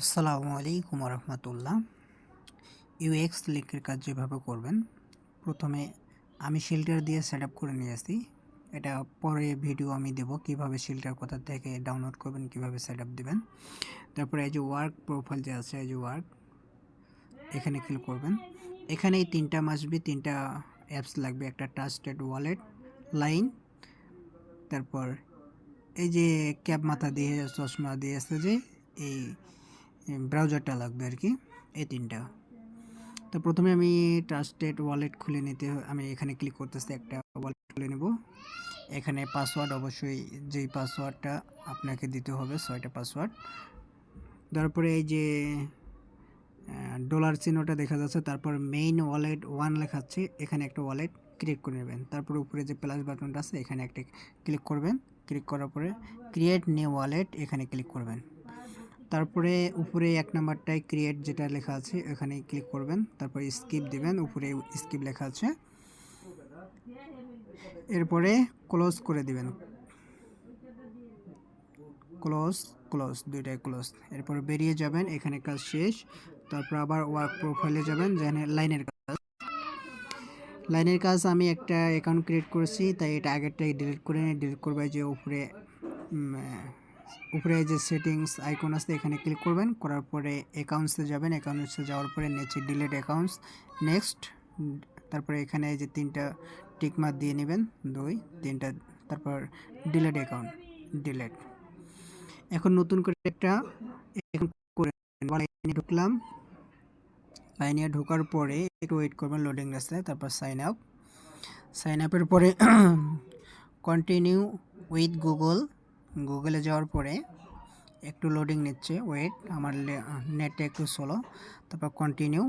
আসসালামু আলাইকুম রহমতুল্লাহ ইউএক্স লিঙ্কের কাজ যেভাবে করবেন, প্রথমে আমি শেল্টার দিয়ে সেট আপ করে নিয়ে আসি এটা পরে ভিডিও আমি দেব কীভাবে শেল্টার কোথা থেকে ডাউনলোড করবেন, কীভাবে সেট আপ দেবেন। তারপরে এই যে ওয়ার্ক প্রোফাইল যে আছে, এই যে ওয়ার্ক, এখানে ক্লিক করবেন। এখানে এই তিনটা মাসবি, তিনটা অ্যাপস লাগবে, একটা ট্রাস্টেড ওয়ালেট লাইন তারপর এই যে ক্যাব মাথা দিয়ে, চশমা দিয়ে আছে যে এই ব্রাউজারটা লাগবে আর কি, এই তিনটা। তো প্রথমে আমি ট্রাস্টেড ওয়ালেট খুলে নিতে আমি এখানে ক্লিক করতেছি একটা ওয়ালেট খুলে নেব। এখানে পাসওয়ার্ড অবশ্যই যেই পাসওয়ার্ডটা আপনাকে দিতে হবে ছয়টা পাসওয়ার্ড তারপরে এই যে ডলার চিহ্নটা দেখা যাচ্ছে, তারপর মেইন ওয়ালেট ওয়ান লেখাচ্ছে, এখানে একটা ওয়ালেট ক্রিয়েট করে নেবেন। তারপর উপরে যে প্লাস বাটনটা আছে, এখানে একটা ক্লিক করবেন। ক্লিক করার পরে ক্রিয়েট নিউ ওয়ালেট এখানে ক্লিক করবেন। তারপরে উপরে এক নাম্বারটায় ক্রিয়েট যেটা লেখা আছে এখানে ক্লিক করবেন। তারপরে স্কিপ দিবেন, উপরে স্কিপ লেখা আছে। এরপরে ক্লোজ করে দিবেন। ক্লোজ ক্লোজ দুইটাই ক্লোজ এরপর বেরিয়ে যাবেন, এখানে কাজ শেষ। তারপর আবার ওয়ার্ক প্রোফাইলে যাবেন, যেখানে লাইনের কাজ। লাইনের কাজ আমি একটা অ্যাকাউন্ট ক্রিয়েট করেছি, তাই এটা আগেরটাই ডিলিট করে ডিলিট করবে যে উপরে উপরে যে সেটিংস আইকন আছে, এখানে ক্লিক করবেন। করার পরে অ্যাকাউন্টসে যাবেন। অ্যাকাউন্টসে যাওয়ার পরে নিচে ডিলিট অ্যাকাউন্টস নেক্সট তারপরে এখানে এই যে তিনটা টিক মার্ক দিয়ে নেবেন। দুই, তিনটা, তারপর ডিলিট অ্যাকাউন্ট ডিলেট এখন নতুন করে একটা ঢুকলাম লাইনে ঢোকার পরে একটু ওয়েট করবেন লোডিং রাস্তায়, তারপর সাইন আপ সাইন আপের পরে কন্টিনিউ উইথ গুগল গুগলে যাওয়ার পরে একটু লোডিং নিচ্ছে। ওয়েট আমার নেটটা একটু স্লো তারপর কন্টিনিউ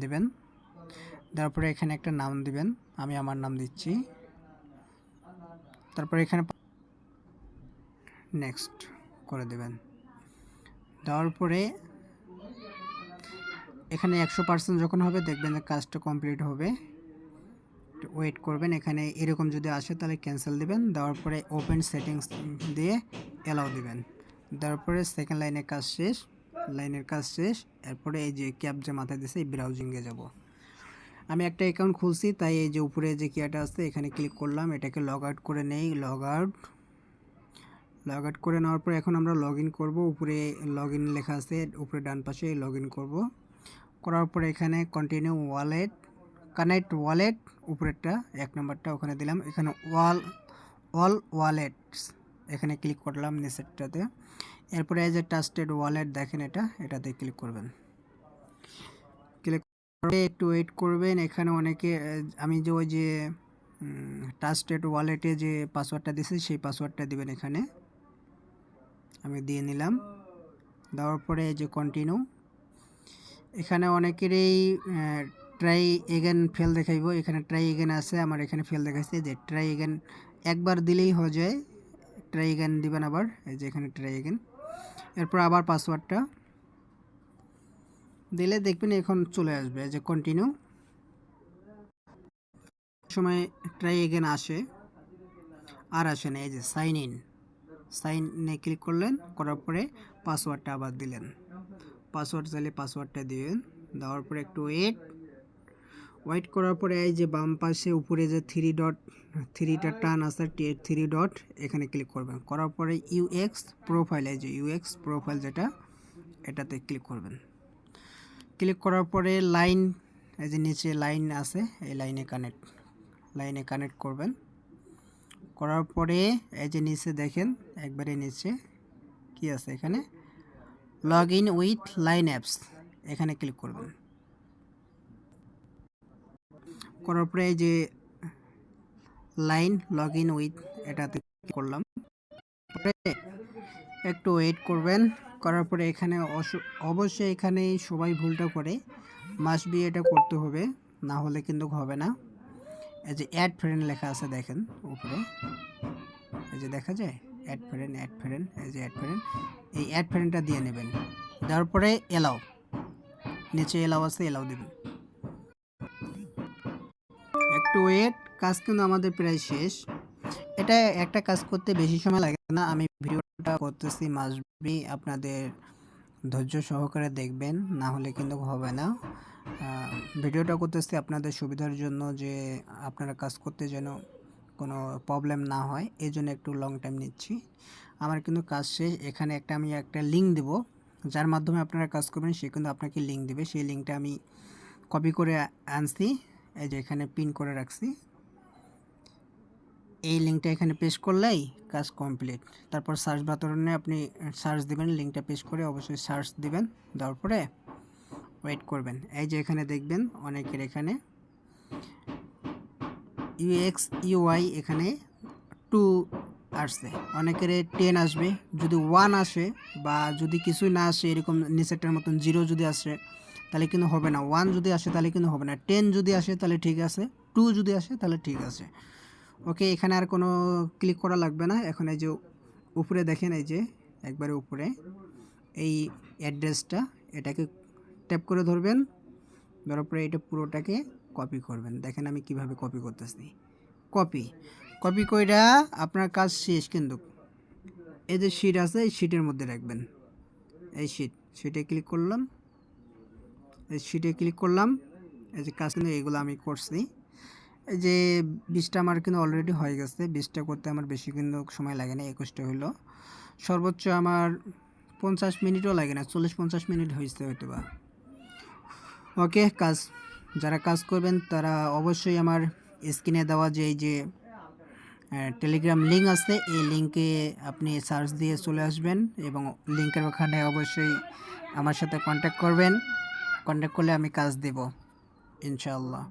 দেবেন। তারপরে এখানে একটা নাম দিবেন, আমি আমার নাম দিচ্ছি। তারপরে এখানে নেক্সট করে দেবেন। দেওয়ার পরে এখানে একশো পার্সেন্ট যখন হবে, দেখবেন যে কাজটা কমপ্লিট হবে। ওয়েট করবেন। এখানে এরকম যদি আসে তাহলে ক্যান্সেল দিবেন। দেওয়ার পরে ওপেন সেটিংস দিয়ে অ্যালাউ দিবেন। দেওয়ার পরে সেকেন্ড লাইনের কাজ শেষ লাইনের কাজ শেষ। এরপরে এই যে ক্যাব যে মাথায় দিছে, এই ব্রাউজিংয়ে যাব। আমি একটা অ্যাকাউন্ট খুলছি, তাই এই যে উপরে যে কিয়াটা আছে, এখানে ক্লিক করলাম। এটাকে লগ আউট করে নেই লগ আউট লগ আউট করে নেওয়ার পর এখন আমরা লগ ইন করব। উপরে লগ ইন লেখা আছে, উপরে ডান পাশে লগ ইন করব। করার পরে এখানে কন্টিনিউ ওয়ালেট কানেক্ট ওয়ালেট, উপরেরটা, এক নম্বরটা ওখানে দিলাম। এখানে ওয়াল অল ওয়ালেটস, এখানে ক্লিক করলাম নিচেরটাতে এরপরে এই যে ট্রাস্টেড ওয়ালেট দেখেন এটা, এটাতে ক্লিক করবেন। ক্লিক করে একটু ওয়েট করবেন। এখানে অনেকে আমি যে ওই যে ট্রাস্টেড ওয়ালেটে যে পাসওয়ার্ডটা দিয়েছি, সেই পাসওয়ার্ডটা দিবেন এখানে। আমি দিয়ে নিলাম। দেওয়ার পরে যে কন্টিনিউ এখানে অনেকেরই ট্রাই এগেন ফেল দেখাইব। এখানে ট্রাই এগেন আছে, আমার এখানে ফেল দেখাচ্ছে যে ট্রাই এগেন একবার দিলেই হয়ে যায়। ট্রাই এগেন দিবেন আবার, এই যে এখানে ট্রাই এগেন এরপর আবার পাসওয়ার্ডটা দিলে দেখবেন এখন চলে আসবে যে কন্টিনিউ সময় ট্রাই এগেন আসে, আর আসে না, এই যে সাইন ইন সাইন ইনে ক্লিক করলেন, করার পরে পাসওয়ার্ডটা আবার দিলেন। পাসওয়ার্ড চাইলে পাসওয়ার্ডটা দিবেন দেওয়ার পরে একটু ওয়েট ওয়েট করার পরে এই যে বাম পাশে উপরে যে থ্রি ডট থ্রিটা টান আছে থ্রি ডট এখানে ক্লিক করবেন। করার পরে ইউএক্স প্রোফাইল এই যে ইউএক্স প্রোফাইল যেটা, এটাতে ক্লিক করবেন। ক্লিক করার পরে লাইন এই যে নিচে লাইন আছে, এই লাইনে কানেক্ট লাইনে কানেক্ট করবেন। করার পরে এই যে নিচে দেখেন, একবারে নিচে কি আছে এখানে? Log in with Line apps এখানে ক্লিক করবেন। করার পরে এই যে লাইন লগ ইন উইথ এটাতে করলাম। একটু ওয়েট করবেন, করার পরে এখানে অবশ্যই এখানে সবাই ভুলটা করে মাস বি এটা করতে হবে, না হলে কিন্তু হবে না। এই যে অ্যাড ফ্রেন্ড লেখা আছে দেখেন উপরে। এই যে দেখা যায়? অ্যাড ফ্রেন্ড অ্যাড ফ্রেন্ড এই যে অ্যাড ফ্রেন্ড এই অ্যাড ফ্রেন্ডটা দিয়ে নেবেন। দেওয়ার পরে এলাও নিচে এলাও আছে এলাও দেবেন। একটু ওয়েট কাজ কিন্তু আমাদের প্রায় শেষ। এটা একটা কাজ করতে বেশি সময় লাগে না। আমি ভিডিওটা করতেছি মাসবি আপনাদের ধৈর্য সহকারে দেখবেন, না হলে কিন্তু হবে না। ভিডিওটা করতেছি আপনাদের সুবিধার জন্য যে আপনারা কাজ করতে যেন কোনো প্রবলেম না হয়, এই জন্য একটু লং টাইম নিচ্ছি। আমার কিন্তু কাজ শেষ। এখানে একটা আমি একটা লিঙ্ক দেব। যার মাধ্যমে আপনারা কাজ করবেন, সে কিন্তু আপনাকে লিঙ্ক দেবে। সেই লিঙ্কটা আমি কপি করে আনছি। এই যে এখানে পিন করে রাখছি। এই লিঙ্কটা এখানে পেস্ট করলেই কাজ কমপ্লিট তারপর সার্চ বাতরণে আপনি সার্চ দিবেন লিঙ্কটা পেস্ট করে অবশ্যই সার্চ দিবেন, দেওয়ার পরে ওয়েট করবেন। এই যে এখানে দেখবেন অনেকের এখানে ইউএক্স ইউআই এখানে টু আসছে। অনেকের টেন আসবে। যদি ওয়ান আসে বা যদি কিছুই না আসে, এরকম নিচেরটার মতন জিরো যদি আসে তাহলে কিন্তু হবে না। ওয়ান যদি আসে তাহলে কিন্তু হবে না। টেন যদি আসে তাহলে ঠিক আছে। টু যদি আসে তাহলে ঠিক আছে। ওকে এখানে আর কোনো ক্লিক করা লাগবে না। এখন এই যে উপরে দেখেন, এই যে একবারে উপরে, এই অ্যাড্রেসটা এটাকে ট্যাপ করে ধরবেন। ধরার পরে এটা পুরোটাকে কপি করবেন। দেখেন আমি কীভাবে কপি করতেছি। কপি কপি কইরা আপনার কাজ শেষ কিন্তু। এই যে শিট আছে, এই শিটের মধ্যে রাখবেন। এই শিট শিটে ক্লিক করলাম। শিটে ক্লিক করলাম। এই যে কাজ কিন্তু এগুলো আমি করছি। এই যে বিশটা আমার কিন্তু অলরেডি হয়ে গেছে। বিশটা করতে আমার বেশি কিন্তু সময় লাগে না, একুশটা হলো সর্বোচ্চ আমার পঞ্চাশ মিনিটও লাগে না, চল্লিশ পঞ্চাশ মিনিট হয়েছে হয়তো বা ওকে, কাজ, যারা কাজ করবেন তারা অবশ্যই আমার স্ক্রিনে দেওয়া যে এই যে টেলিগ্রাম লিঙ্ক আছে, এই লিঙ্কে আপনি সার্চ দিয়ে চলে আসবেন এবং লিঙ্কের ওখানে অবশ্যই আমার সাথে কন্ট্যাক্ট করবেন। কন্ট্যাক্ট করলে আমি কাজ দেব ইনশাআল্লাহ।